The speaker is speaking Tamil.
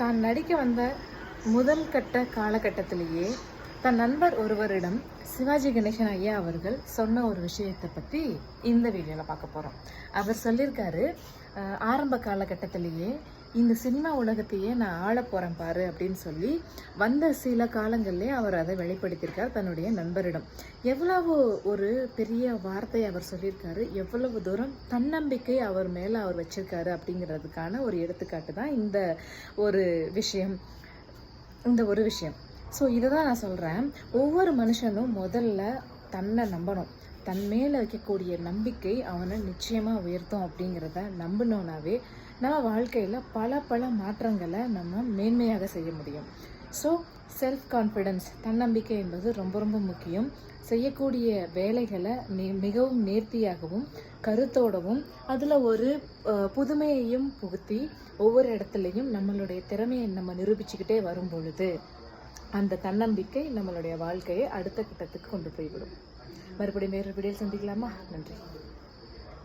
தான் நடிக்க வந்த முதல் கட்ட காலகட்டத்திலேயே தன் நண்பர் ஒருவரிடம் சிவாஜி கணேசன் ஐயா அவர்கள் சொன்ன ஒரு விஷயத்தை பற்றி இந்த வீடியோவில் பார்க்க போகிறோம் அவர் சொல்லியிருக்காரு ஆரம்ப காலகட்டத்திலேயே இந்த சினிமா உலகத்தையே நான் ஆள போகிறேன் பாரு அப்படின்னு சொல்லி வந்த சில காலங்களிலே அவர் அதை வெளிப்படுத்தியிருக்கார் தன்னுடைய நண்பரிடம். எவ்வளவு ஒரு பெரிய வார்த்தை அவர் சொல்லியிருக்காரு எவ்வளவு தூரம் தன்னம்பிக்கை அவர் மேலே அவர் வச்சிருக்காரு அப்படிங்கிறதுக்கான ஒரு எடுத்துக்காட்டு தான் இந்த ஒரு விஷயம். இந்த ஒரு விஷயம். ஸோ இதை தான் நான் சொல்கிறேன் ஒவ்வொரு மனுஷனும் முதல்ல தன்னை நம்பணும். தன் மேலே வைக்கக்கூடிய நம்பிக்கை அவனை நிச்சயமாக உயர்த்தும் அப்படிங்கிறத நம்பினோனாவே நம்ம வாழ்க்கையில் பல பல மாற்றங்களை நம்ம மேன்மையாக செய்ய முடியும். ஸோ செல்ஃப் கான்ஃபிடென்ஸ் தன்னம்பிக்கை என்பது ரொம்ப ரொம்ப முக்கியம். செய்யக்கூடிய வேலைகளை நே மிகவும் நேர்த்தியாகவும் கருத்தோடவும் அதில் ஒரு புதுமையையும் புகுத்தி ஒவ்வொரு இடத்துலையும் நம்மளுடைய திறமையை நம்ம நிரூபிச்சுக்கிட்டே வரும் பொழுது அந்த தன்னம்பிக்கை நம்மளுடைய வாழ்க்கையை அடுத்த கட்டத்துக்கு கொண்டு போய்விடும். மறுபடியும் வேறு வீடியோ சந்திக்கலாமா? நன்றி.